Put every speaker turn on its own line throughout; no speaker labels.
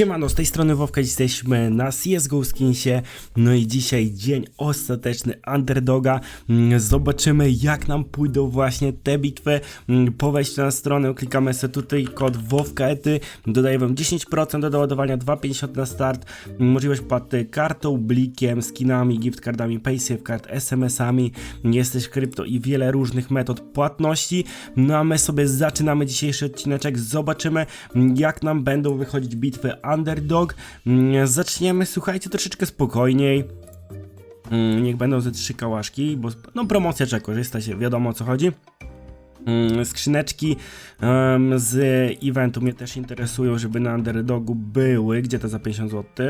Siemano, z tej strony Wowka, jesteśmy na CSGO Skinsie, no i dzisiaj dzień ostateczny Underdoga, Mm, zobaczymy jak nam pójdą właśnie te bitwy, Mm, po wejściu na stronę klikamy sobie tutaj kod WOWKETY, dodaję wam 10% do doładowania, 2,50 na start, Mm, możliwość płaty kartą, blikiem, skinami, gift cardami, paysafe card, SMS-ami, jesteś krypto i wiele różnych metod płatności, no a my sobie zaczynamy dzisiejszy odcineczek, zobaczymy jak nam będą wychodzić bitwy Underdog. Mm, Zaczniemy, słuchajcie, troszeczkę spokojniej. Mm, Niech będą ze trzy kałaszki, bo no promocja czy korzysta się, wiadomo o co chodzi. Mm, Skrzyneczki em, z eventu mnie też interesują, żeby na underdogu były. Gdzie to za 50 zł?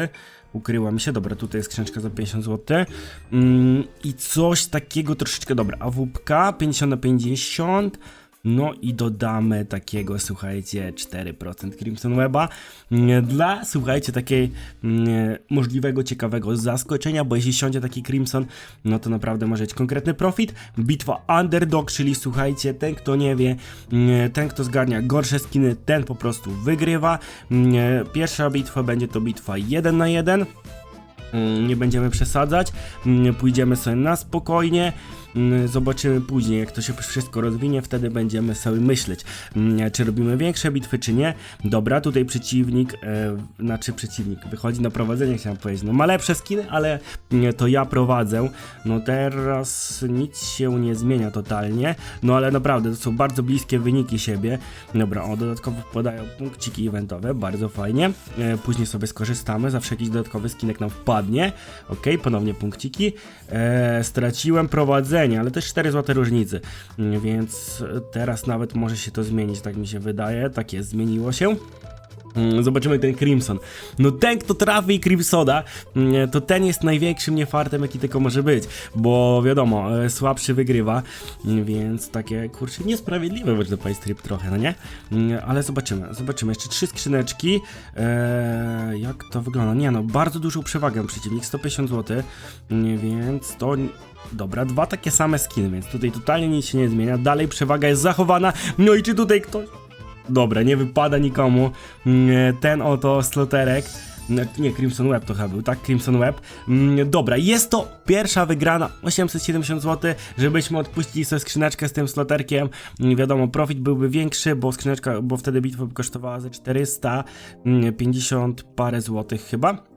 Ukryła mi się, dobra, tutaj jest skrzyneczka za 50 zł. Mm, I coś takiego troszeczkę, dobra, AWP 50 na 50. No i dodamy takiego, słuchajcie, 4% Crimson Weba mm, dla, słuchajcie, takiej mm, możliwego, ciekawego zaskoczenia, bo jeśli siądzie taki Crimson, no to naprawdę może być konkretny profit. Bitwa Underdog, czyli słuchajcie, ten kto nie wie, mm, ten kto zgarnia gorsze skiny, ten po prostu wygrywa. Pierwsza bitwa będzie to bitwa 1 na 1. Mm, nie będziemy przesadzać, mm, pójdziemy sobie na spokojnie, mm, zobaczymy później jak to się wszystko rozwinie, wtedy będziemy sobie myśleć, czy robimy większe bitwy, czy nie. Dobra, tutaj przeciwnik, e, znaczy przeciwnik, wychodzi na prowadzenie, chciałem powiedzieć, no ma lepsze skiny, ale to ja prowadzę, no teraz nic się nie zmienia totalnie, no ale naprawdę to są bardzo bliskie wyniki siebie. Dobra, o dodatkowo podają punkciki eventowe, bardzo fajnie, e, później sobie skorzystamy, zawsze jakiś dodatkowy skinek nam wpadnie, ok, ponownie punkciki, e, straciłem prowadzenie, ale też 4 złote różnicy, Mm, więc teraz nawet może się to zmienić, tak mi się wydaje, tak jest, zmieniło się. Mm, Zobaczymy ten Crimson. No ten, kto trafi Crimsona, mm, to ten jest największym niefartem, jaki tylko może być. Bo wiadomo, e, słabszy wygrywa, mm, więc takie kurczę niesprawiedliwe można powiedzieć tryb trochę, no nie? Ale zobaczymy, zobaczymy. Jeszcze trzy skrzyneczki. Eee, jak to wygląda? Nie no, bardzo dużą przewagę przeciwnik, 150 zł, więc to... Dobra, dwa takie same skiny, więc tutaj totalnie nic się nie zmienia. Dalej przewaga jest zachowana. No i czy tutaj ktoś Dobra, nie wypada nikomu. Mm, Ten oto sloterek. Nie, Nie, Crimson Web to chyba był, tak? Crimson Web. Mm, Dobra, jest to pierwsza wygrana, 870 zł, żebyśmy odpuścili sobie skrzyneczkę z tym sloterkiem. Mm, Wiadomo, profit byłby większy, bo skrzyneczka, bo wtedy bitwa by kosztowała ze 450 parę złotych chyba.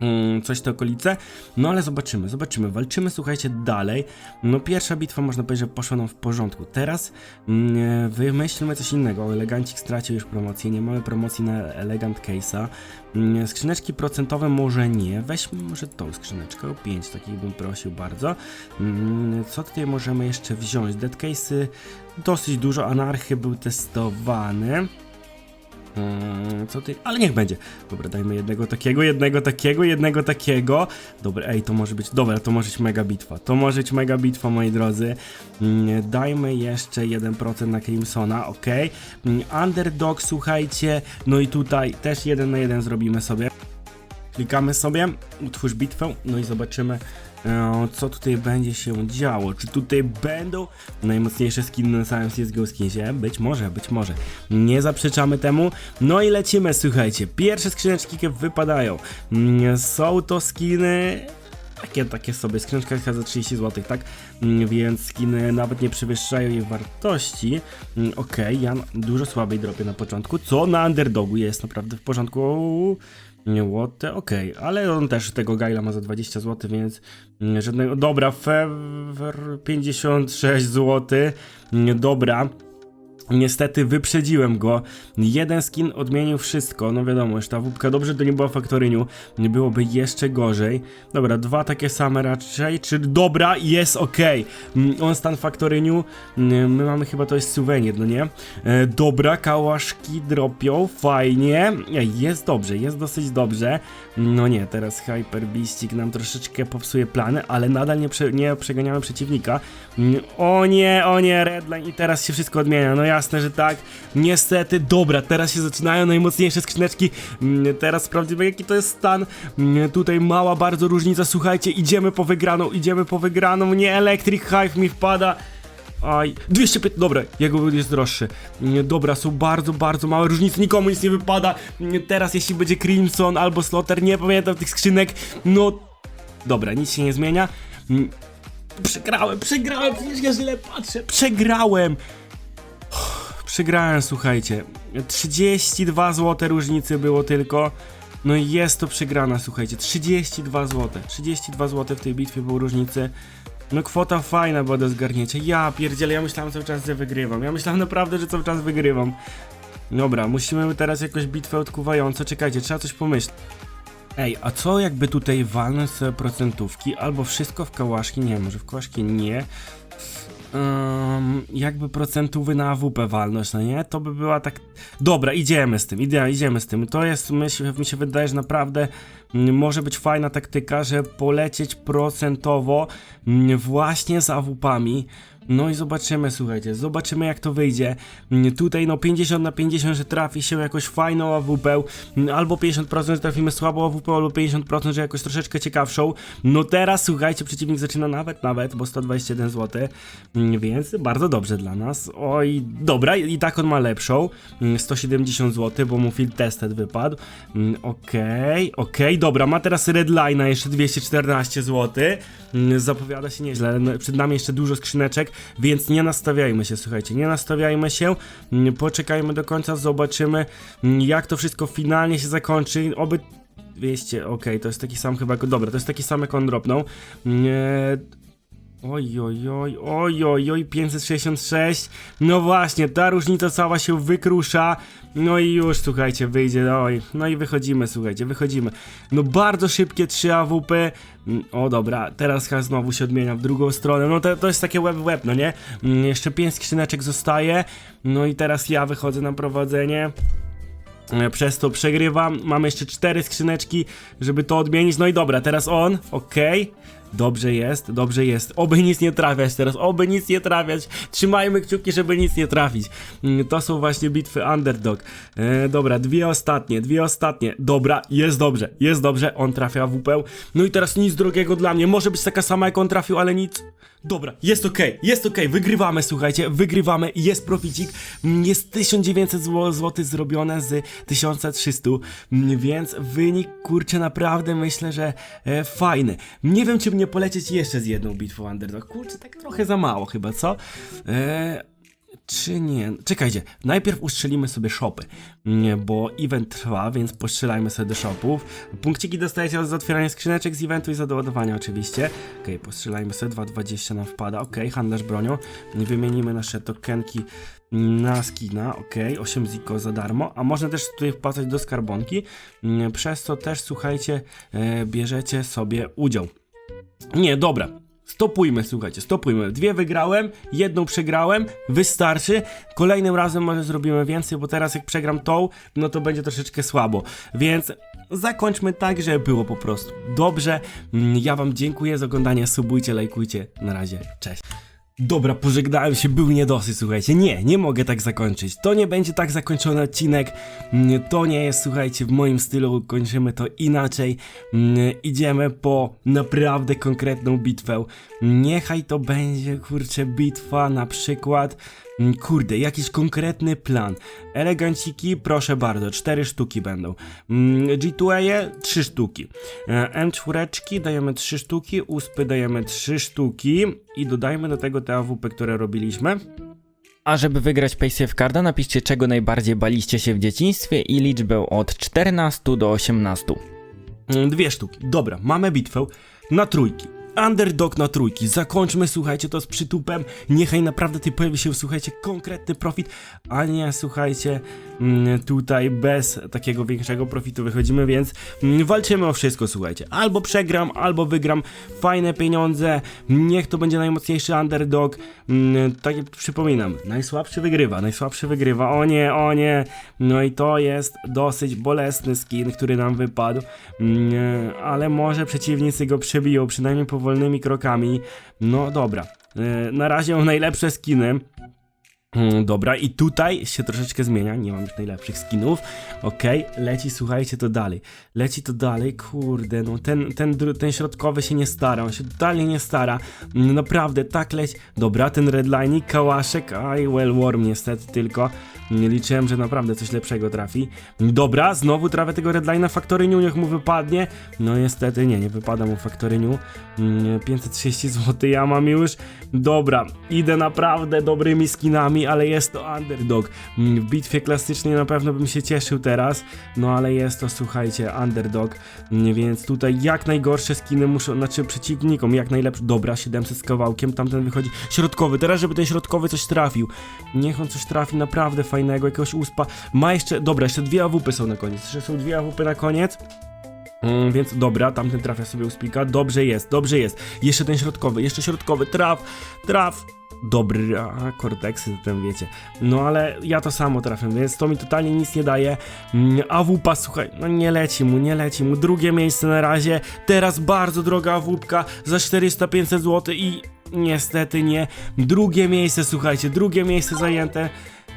Mm, coś te okolice. No ale zobaczymy, zobaczymy. Walczymy, słuchajcie, dalej. No pierwsza bitwa można powiedzieć, że poszła nam w porządku. Teraz mm, wymyślmy coś innego. Elegancik stracił już promocję. Nie mamy promocji na Elegant Case'a. Mm, skrzyneczki procentowe może nie. Weźmy może tą skrzyneczkę. o 5 takich bym prosił bardzo. Mm, co tutaj możemy jeszcze wziąć? Dead Case'y dosyć dużo. Anarchy był testowany. Mm, co ty? Ale niech będzie. Dobra, dajmy jednego takiego, jednego takiego, jednego takiego. Dobra, ej, to może być. Dobra, to może być mega bitwa. To może być mega bitwa, moi drodzy. Mm, dajmy jeszcze 1% na Crimsona, ok. Mm, underdog, słuchajcie. No i tutaj też jeden na jeden zrobimy sobie. Klikamy sobie, utwórz bitwę, no i zobaczymy, co tutaj będzie się działo. Czy tutaj będą najmocniejsze skiny na całym CSGO skinsie? Być może, być może. Nie zaprzeczamy temu. No i lecimy, słuchajcie. Pierwsze skrzyneczki wypadają. Mm, Są to skiny takie, takie sobie, skrzyneczka za 30 zł, tak? Mm, Więc skiny nawet nie przewyższają jej wartości. Mm, Okej, ja dużo słabej dropię na początku, co na underdogu jest naprawdę w porządku. Łoty, okej, ale on też tego Gaila ma za 20 zł, więc mm, żadnego. Dobra, Fever 56 zł. Dobra. Niestety wyprzedziłem go. Jeden skin odmienił wszystko. No wiadomo, już ta wódka dobrze to nie była faktoryniu. Byłoby jeszcze gorzej. Dobra, dwa takie same raczej. Czy dobra, jest ok. On stan faktoryniu. Mm, My mamy chyba to jest suwenir, no nie? E, dobra, kałaszki dropią. Fajnie. Jest dobrze, jest dosyć dobrze. No nie, teraz Hyper Beastik nam troszeczkę popsuje plany, ale nadal nie, prze, nie przeganiamy przeciwnika. Mm, O nie, o nie, Redline i teraz się wszystko odmienia. No jasne, że tak. Niestety, dobra, teraz się zaczynają najmocniejsze skrzyneczki. Mm, Teraz sprawdzimy, jaki to jest stan. Mm, Tutaj mała bardzo różnica, słuchajcie, idziemy po wygraną, idziemy po wygraną. Nie, Electric Hive mi wpada. Aj, 205, dobra, jego jest droższy. Nie, Dobra, są bardzo, bardzo małe różnice, nikomu nic nie wypada. Teraz jeśli będzie Crimson albo Slaughter, nie pamiętam tych skrzynek, no... Dobra, nic się nie zmienia. Mm, Przegrałem, przegrałem, przecież ja źle patrzę, przegrałem! Przegrałem, słuchajcie. 32 zł różnicy było tylko. No i jest to przegrana, słuchajcie. 32 zł. 32 zł w tej bitwie było różnicy. No kwota fajna była do zgarnięcia. Ja pierdzielę, ja myślałem cały czas, że wygrywam. Ja myślałem naprawdę, że cały czas wygrywam. Dobra, musimy teraz jakąś bitwę odkuwającą. Czekajcie, trzeba coś pomyśleć. Ej, a co jakby tutaj walnąć sobie procentówki, albo wszystko w kałaszki? Nie, może w kałaszki nie. Um, jakby procentówy na AWP walność, no nie? To by była tak... Dobra, idziemy z tym, idzie, idziemy z tym. To jest, się, mi się wydaje, że naprawdę mm, może być fajna taktyka, że polecieć procentowo mm, właśnie z AWP-ami. No i zobaczymy, słuchajcie, zobaczymy jak to wyjdzie. Mm, Tutaj no 50 na 50, że trafi się jakoś fajną AWP, mm, albo 50%, że trafimy słabą AWP, albo 50%, że jakoś troszeczkę ciekawszą. No teraz, słuchajcie, przeciwnik zaczyna nawet, nawet, bo 121 zł, mm, więc bardzo dobrze dla nas. Oj, dobra, i tak on ma lepszą, mm, 170 zł, bo mu field tested wypadł. Okej, okej, dobra, ma teraz redline'a jeszcze 214 zł. Zapowiada się nieźle, no, przed nami jeszcze dużo skrzyneczek, więc nie nastawiajmy się, słuchajcie, nie nastawiajmy się, mm, poczekajmy do końca, zobaczymy mm, jak to wszystko finalnie się zakończy, oby 200, okej, to jest taki sam chyba, dobra, to jest taki sam jak on dropnął. Nie... Oj, oj, oj, oj, oj, oj, 566. No właśnie, ta różnica cała się wykrusza. No i już, słuchajcie, wyjdzie, oj. No i wychodzimy, słuchajcie, wychodzimy. No bardzo szybkie 3 AWP. Mm, O dobra, teraz chyba znowu się odmienia w drugą stronę. No to, to jest takie web web, no nie? Mm, Jeszcze 5 skrzyneczek zostaje. No i teraz ja wychodzę na prowadzenie. E, Przez to przegrywam. Mamy jeszcze cztery skrzyneczki, żeby to odmienić. No i dobra, teraz on. Okej. Dobrze jest, dobrze jest. Oby nic nie trafiać teraz, oby nic nie trafiać. Trzymajmy kciuki, żeby nic nie trafić. Mm, To są właśnie bitwy Underdog. E, dobra, dwie ostatnie, dwie ostatnie. Dobra, jest dobrze, jest dobrze. On trafia w WP. No i teraz nic drogiego dla mnie. Może być taka sama jak on trafił, ale nic. Dobra, jest okej, jest okej, wygrywamy, słuchajcie, wygrywamy, jest proficik, Mm, jest 1900 zł, zł zrobione z 1300, mm, więc wynik, kurczę, naprawdę myślę, że e, fajny. Nie wiem, czy mnie polecieć jeszcze z jedną bitwą Underdog, kurczę, tak trochę za mało chyba, co? E, czy nie? Czekajcie, najpierw ustrzelimy sobie shopy, bo event trwa, więc postrzelajmy sobie do shopów. Punkciki dostajecie za otwieranie skrzyneczek z eventu i za doładowanie oczywiście. Okej, postrzelajmy sobie, 2,20 nam wpada, okej, handlarz bronią. Wymienimy nasze tokenki na skina, okej, 8 ziko za darmo, a można też tutaj wpłacać do skarbonki, przez co też, słuchajcie, e, bierzecie sobie udział. Nie, dobra. Stopujmy, słuchajcie, stopujmy. Dwie wygrałem, jedną przegrałem, wystarczy. Kolejnym razem może zrobimy więcej, bo teraz jak przegram tą, no to będzie troszeczkę słabo. Więc zakończmy tak, że było po prostu dobrze. Mm, Ja wam dziękuję za oglądanie, subujcie, lajkujcie. Na razie, cześć. Dobra, pożegnałem się, był niedosyt, słuchajcie. Nie, nie mogę tak zakończyć. To nie będzie tak zakończony odcinek. Mm, To nie jest, słuchajcie, w moim stylu. Kończymy to inaczej. Mm, Idziemy po naprawdę konkretną bitwę. Niechaj to będzie, kurczę, bitwa na przykład. Mm, Kurde, jakiś konkretny plan. Eleganciki, proszę bardzo, cztery sztuki będą. Mm, G2E, trzy sztuki. E, M4 dajemy trzy sztuki, uspy dajemy trzy sztuki i dodajmy do tego te AWP, które robiliśmy.
A żeby wygrać Paysafe Carda, napiszcie czego najbardziej baliście się w dzieciństwie i liczbę od 14 do 18.
Mm, Dwie sztuki. Dobra, mamy bitwę na trójki. Underdog na trójki. Zakończmy, słuchajcie, to z przytupem. Niechaj naprawdę tutaj pojawi się, słuchajcie, konkretny profit, a nie, słuchajcie, mm, tutaj bez takiego większego profitu wychodzimy, więc mm, walczymy o wszystko, słuchajcie. Albo przegram, albo wygram. Fajne pieniądze. Niech to będzie najmocniejszy underdog. Mm, Tak przypominam, najsłabszy wygrywa, najsłabszy wygrywa. O nie, o nie. No i to jest dosyć bolesny skin, który nam wypadł. Ale może przeciwnicy go przebiją, przynajmniej powolnymi krokami. No dobra. E, Na razie mam najlepsze skiny. Mm, Dobra, i tutaj się troszeczkę zmienia, nie mam już najlepszych skinów. Okej, leci, słuchajcie, to dalej. Leci to dalej, kurde, no ten, ten, ten środkowy się nie stara, on się totalnie nie stara. Mm, Naprawdę, tak leci. Dobra, ten redlining, kałaszek, aj, well, worm niestety tylko. Nie liczyłem, że naprawdę coś lepszego trafi. Dobra, znowu trafię tego redlina Factory New, niech mu wypadnie. No niestety nie, nie wypada mu. Mm, 530 zł ja mam już. Dobra, idę naprawdę dobrymi skinami, ale jest to underdog. Mm, W bitwie klasycznej na pewno bym się cieszył teraz, no ale jest to, słuchajcie, underdog, Mm, więc tutaj jak najgorsze skiny muszą, znaczy przeciwnikom jak najlepsze. Dobra, 700 z kawałkiem, tamten wychodzi środkowy, teraz żeby ten środkowy coś trafił. Niech on coś trafi naprawdę fajnego, jakiegoś uspa. Ma jeszcze, dobra, jeszcze dwie AWP są na koniec, jeszcze są dwie AWP na koniec. Mm, więc dobra, tamten trafia sobie uspika. Dobrze jest, dobrze jest. Jeszcze ten środkowy, jeszcze środkowy. Traf, traf. Dobry, a korteksy zatem wiecie. No ale ja to samo trafię, więc to mi totalnie nic nie daje. Mm, AWP, słuchaj, no nie leci mu, nie leci mu. Drugie miejsce na razie. Teraz bardzo droga AWP za 400-500 zł i niestety nie. Drugie miejsce, słuchajcie, drugie miejsce zajęte.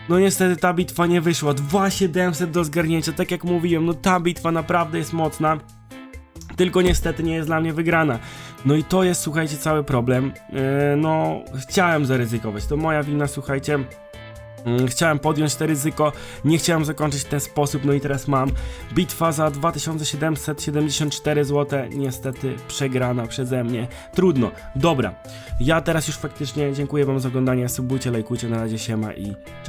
No niestety ta bitwa nie wyszła. 2700 do zgarnięcia, tak jak mówiłem, no ta bitwa naprawdę jest mocna. Tylko niestety nie jest dla mnie wygrana. No i to jest, słuchajcie, cały problem. Yy, no, chciałem zaryzykować. To moja wina, słuchajcie. Mm, Chciałem podjąć to ryzyko, nie chciałem zakończyć w ten sposób, no i teraz mam bitwa za 2774 zł, niestety przegrana przeze mnie. Trudno, dobra. Ja teraz już faktycznie dziękuję wam za oglądanie, subujcie, lajkujcie, na razie siema i